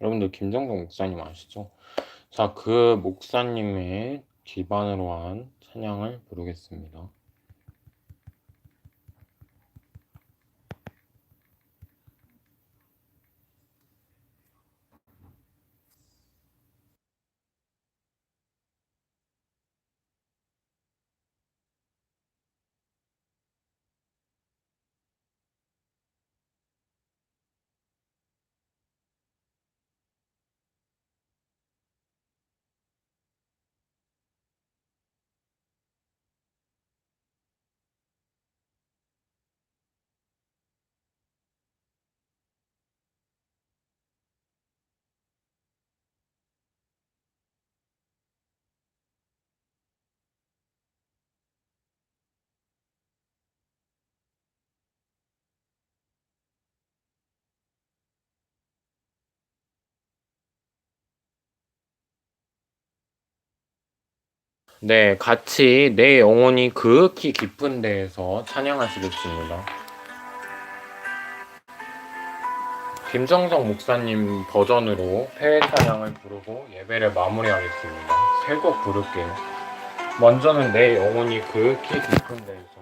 여러분들 김정성 목사님 아시죠? 자, 그 목사님의 기반으로 한 찬양을 부르겠습니다. 네, 같이 내 영혼이 그윽히 깊은 데에서 찬양하시겠습니다. 김정성 목사님 버전으로 폐회 찬양을 부르고 예배를 마무리하겠습니다. 세 곡 부를게요. 먼저는 내 영혼이 그윽히 깊은 데에서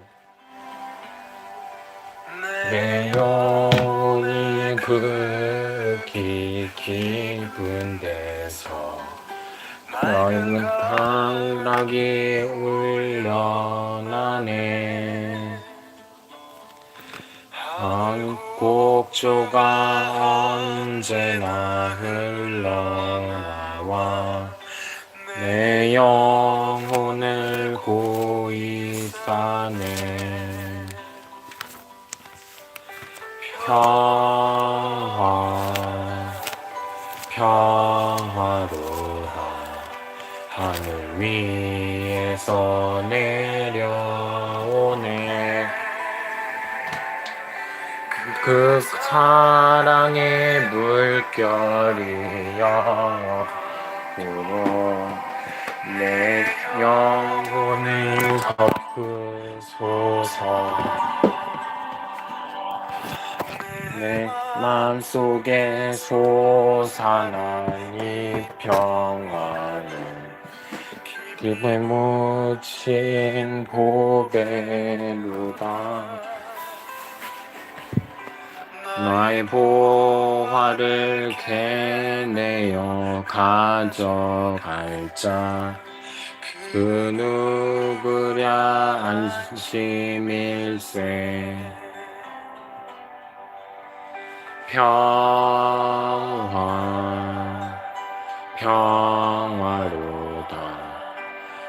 내 영혼이 그윽히 깊은 데서 너희는 당락이 울려나네. 한 곡조가 언제나 흘러나와 내 영혼을 고이 싸네. 평 위에서 내려오네. 그 사랑의 물결이 영으로 내 영혼을 덮으소서. 내 마음속에 솟아난 이 평화는 기분에 묻힌 보배루다. 나의 보화를 캐내어 가져갈 자. 그 누구랴 안심일세. 평화 평화로다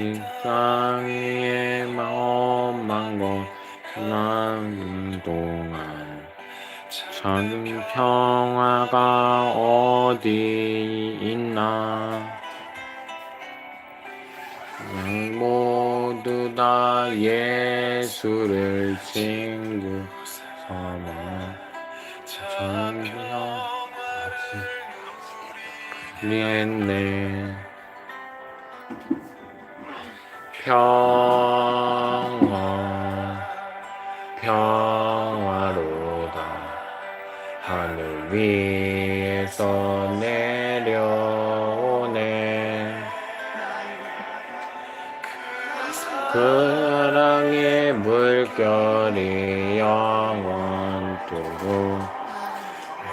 이 땅의 마음만 것난 동안 전 평화가 어디 있나? 모두 다 예수를 친구 삼아 전혀 리했네 평화 평화로다. 하늘 위에서 내려오네. 그 사랑의 물결이 영원토록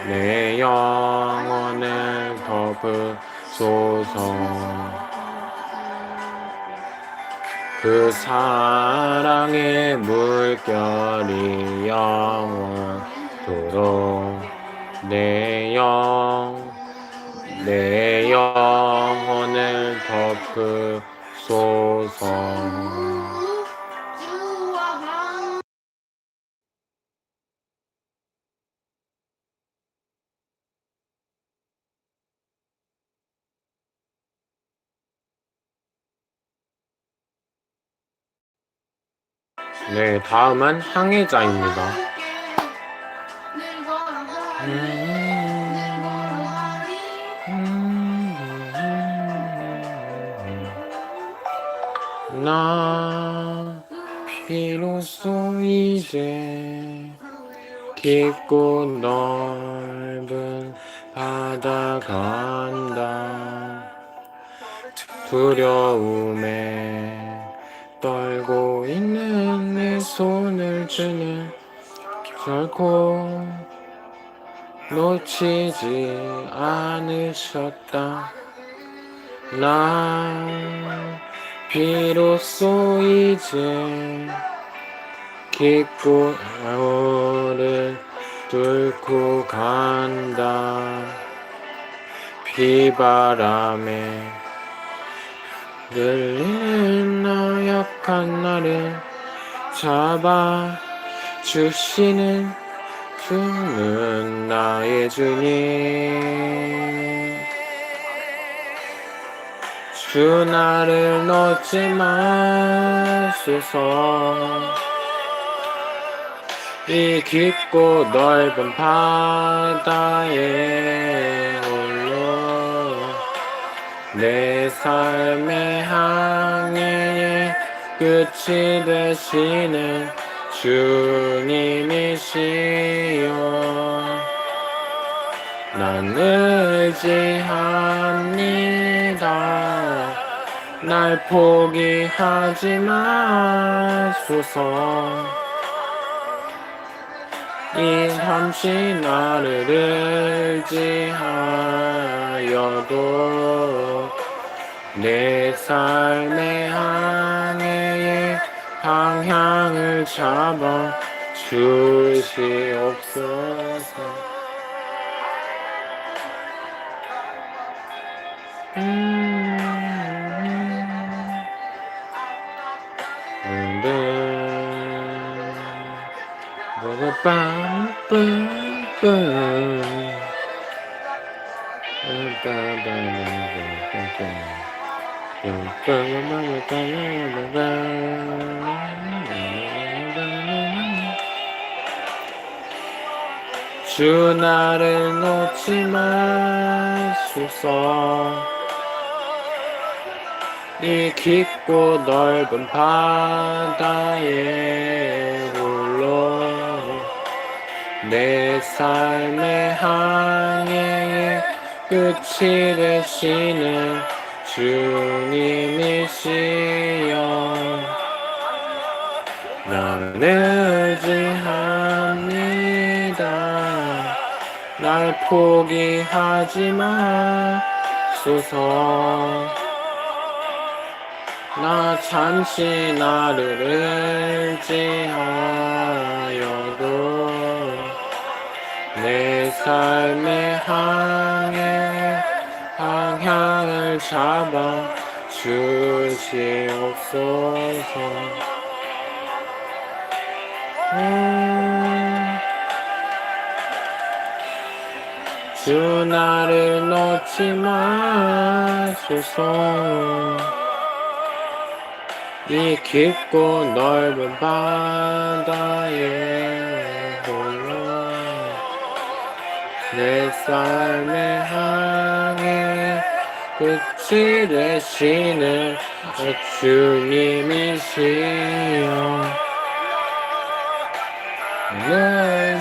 내 영혼을 덮으소서 그 사랑의 물결이 영원토록 내 영, 내 영혼을 덮으소서 네, 다음은 항해자입니다. 나 비로소 이제 깊고 넓은 바다 간다 두려움에 결코 놓치지 않으셨다. 나 비로소 이제 깊고 아우를 뚫고 간다. 비바람에 들리는 나약한 나를 잡아 주시는 주는 나의 주님. 주 나를 놓지 마소서. 이 깊고 넓은 바다에 홀로 내 삶의 항해의 끝이 되시는 주님이시여 난 의지합니다. 날 포기하지 마소서. 이 잠시 나를 의지하여도 내 삶의 항해의 방향을 잡아 주시옵소서 주 나를 놓지 마소서 이 깊고 넓은 바다에 홀로 내 삶의 항해의 끝이 되시는 주님이시여. 나는 의지합 날 포기하지 마 소서. 나 잠시 나를 의지하여도 내 삶의 항해 방향을 잡아 주시옵소서. 음, 주 나를 놓지 마소서. 이 깊고 넓은 바다에 홀로 내 삶의 항해 끝이 되시는 주님이시여. 의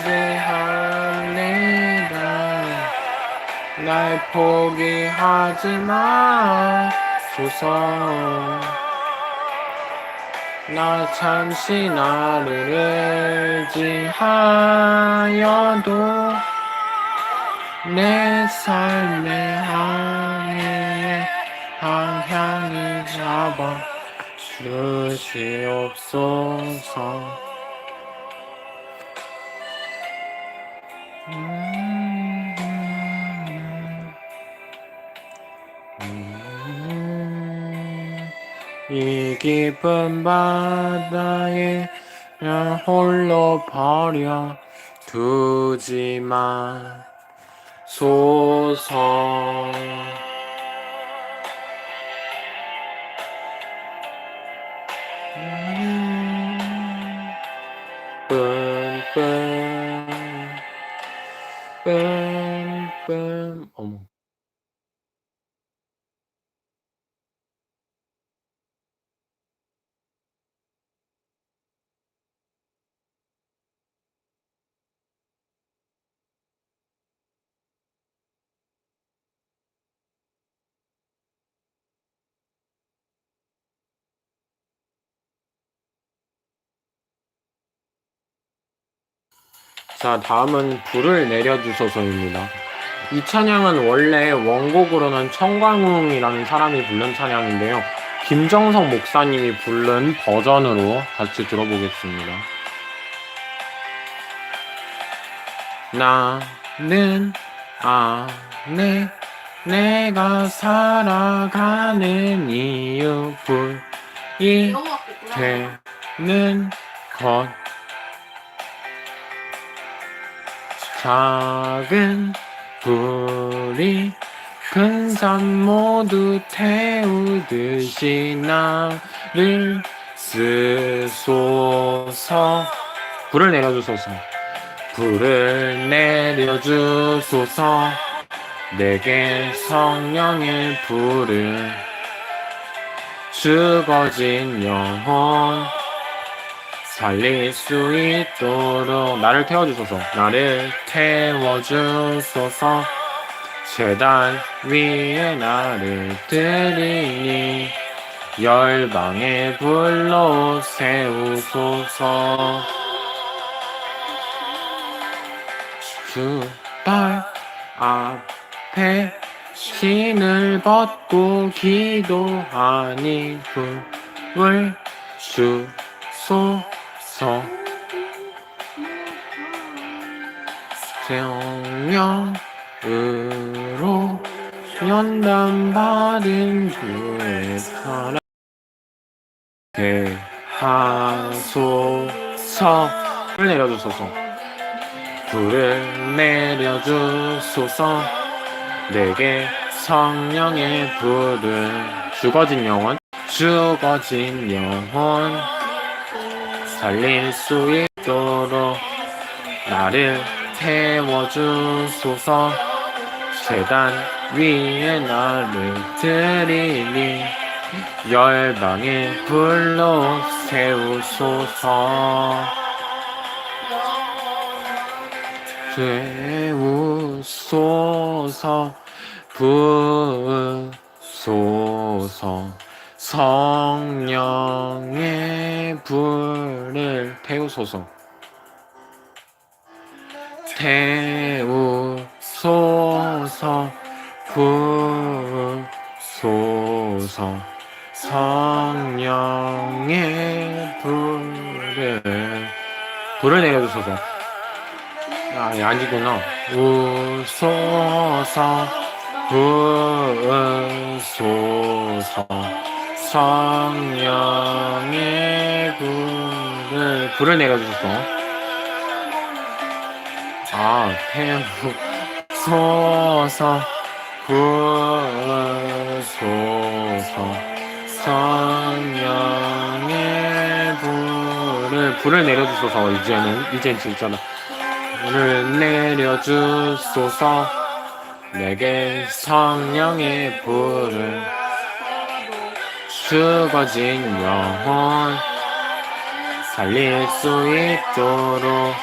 포기하지 마소서 나 잠시 나를 의지하여도 내 삶의 항해 방향을 잡아 주시옵소서 깊은 바다에 날 홀로 버려 두지 마 소서 자, 다음은 불을 내려주소서입니다. 이 찬양은 원래 원곡으로는 청광웅이라는 사람이 부른 찬양인데요. 김정석 목사님이 부른 버전으로 같이 들어보겠습니다. 나는 안에 내가 살아가는 이유 불이. 되는 것 작은 불이 큰 산 모두 태우듯이 나를 쓰소서. 불을 내려주소서. 불을 내려주소서. 내게 성령의 불을. 죽어진 영혼 살릴 수 있도록 나를 태워주소서. 나를 태워주소서. 재단 위에 나를 드리니 열방의 불로 세우소서. 주발 앞에 신을 벗고 기도하니 불을 주소 서 성령으로 연단받은 주의 사랑 대하소서. 불을 내려주소서. 불을 내려주소서. 내게 성령의 불을. 죽어진 영혼. 죽어진 영혼 살릴 수 있도록 나를 태워주소서. 재단 위에 나를 드리니 열방의 불로 세우소서. 세우소서 부소서 성령의 불을 태우소서. 태우소서 부소서. 성령의 불을 불을 내려주소서. 아, 예, 아니구나. 우소서 부소서 성령의 불을 불을 내려주소서 아, 태우소서 부소서. 성령의 불을 불을 내려주소서. 이제는 이젠 진짜다 불을 내려주소서. 내게 성령의 불을 죽어진 영혼 살릴 수 있도록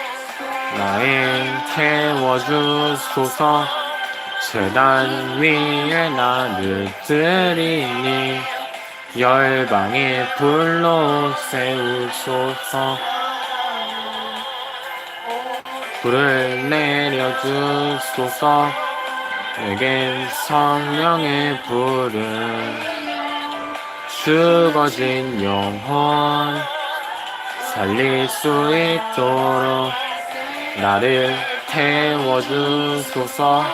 나의 태워주소서. 재단 위에 나를 드리니 열방의 불로 세우소서. 불을 내려주소서. 내겐 성령의 불을 죽어진 영혼. 살릴 수 있도록 나를 태워주소서.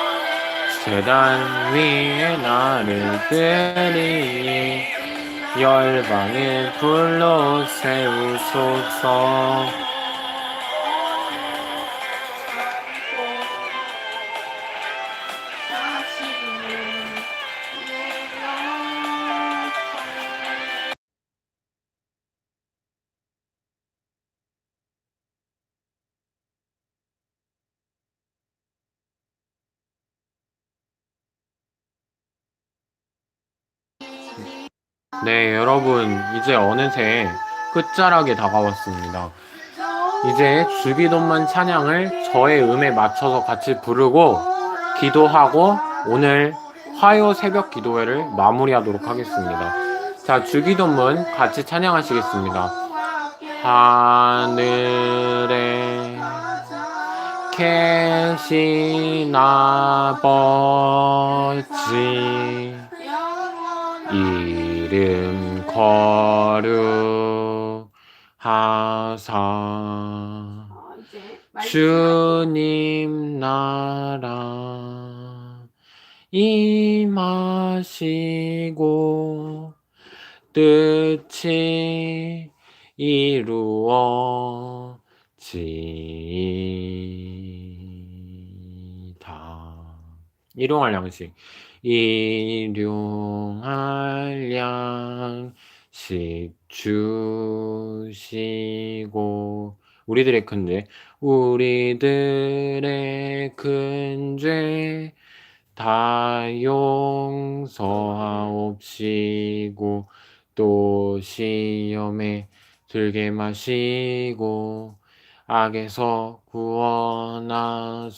재단 위에 나를 드리니 열방의 불로 세우소서 네, 여러분, 이제 어느새 끝자락에 다가왔습니다. 이제 주기도문 찬양을 저의 음에 맞춰서 같이 부르고 기도하고 오늘 화요 새벽 기도회를 마무리하도록 하겠습니다. 자, 주기도문 같이 찬양하시겠습니다. 하늘에 계신 아버지 이 름 거룩하사. 주님 나라 임하시고 뜻이 이루어지이다. 일용할 양식 일용할 양식 주시고 우리들의 큰죄 우리들의 큰 죄 다 용서하옵시고 또 시험에 들게 마시고 악에서 구원하소서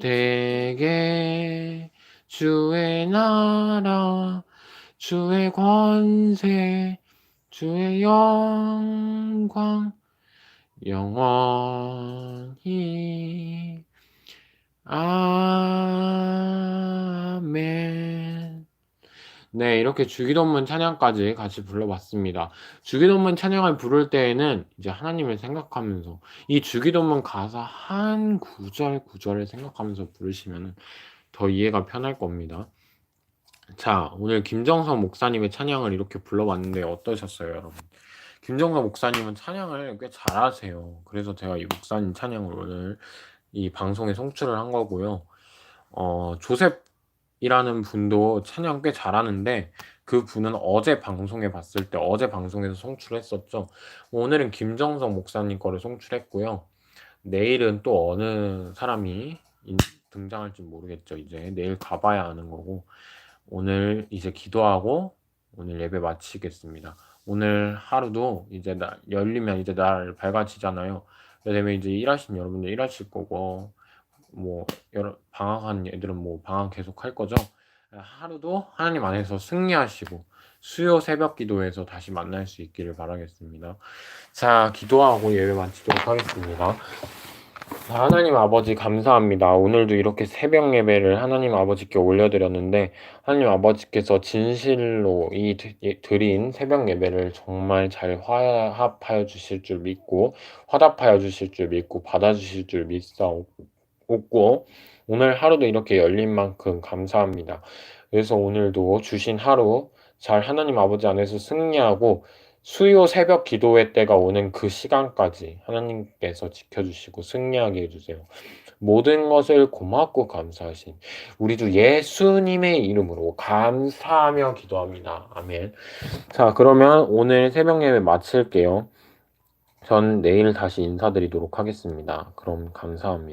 되게 주의 나라 주의 권세 주의 영광 영원히 아멘. 네, 이렇게 주기도문 찬양까지 같이 불러봤습니다. 주기도문 찬양을 부를 때에는 이제 하나님을 생각하면서 이 주기도문 가사 한 구절 구절을 생각하면서 부르시면 더 이해가 편할 겁니다. 자, 오늘 김정선 목사님의 찬양을 이렇게 불러봤는데 어떠셨어요, 여러분? 김정선 목사님은 찬양을 꽤 잘하세요. 그래서 제가 이 목사님 찬양을 오늘 이 방송에 송출을 한 거고요. 어, 조셉이라는 분도 찬양 꽤 잘하는데 그 분은 어제 방송에 봤을 때 어제 방송에서 송출했었죠. 오늘은 김정성 목사님 거를 송출했고요. 내일은 또 어느 사람이 인- 등장할지 모르겠죠. 이제 내일 가봐야 아는 거고 오늘 이제 기도하고 오늘 예배 마치겠습니다. 오늘 하루도 이제 나, 열리면 이제 날 밝아지잖아요. 그다음에 이제 일하신 여러분들 일하실 거고 뭐 여러 방학한 애들은 뭐 방학 계속 할 거죠. 하루도 하나님 안에서 승리하시고 수요 새벽 기도에서 다시 만날 수 있기를 바라겠습니다. 자, 기도하고 예배 마치도록 하겠습니다. 자, 하나님 아버지 감사합니다. 오늘도 이렇게 새벽 예배를 하나님 아버지께 올려드렸는데 하나님 아버지께서 진실로 이 드- 예- 드린 새벽 예배를 정말 잘 화합하여 주실 줄 믿고 화답하여 주실 줄 믿고 받아주실 줄 믿사옵고 오늘 하루도 이렇게 열린 만큼 감사합니다. 그래서 오늘도 주신 하루 잘 하나님 아버지 안에서 승리하고 수요 새벽 기도회 때가 오는 그 시간까지 하나님께서 지켜주시고 승리하게 해주세요. 모든 것을 고맙고 감사하신 우리 주 예수님의 이름으로 감사하며 기도합니다. 아멘. 자, 그러면 오늘 새벽 예배 마칠게요. 전 내일 다시 인사드리도록 하겠습니다. 그럼 감사합니다.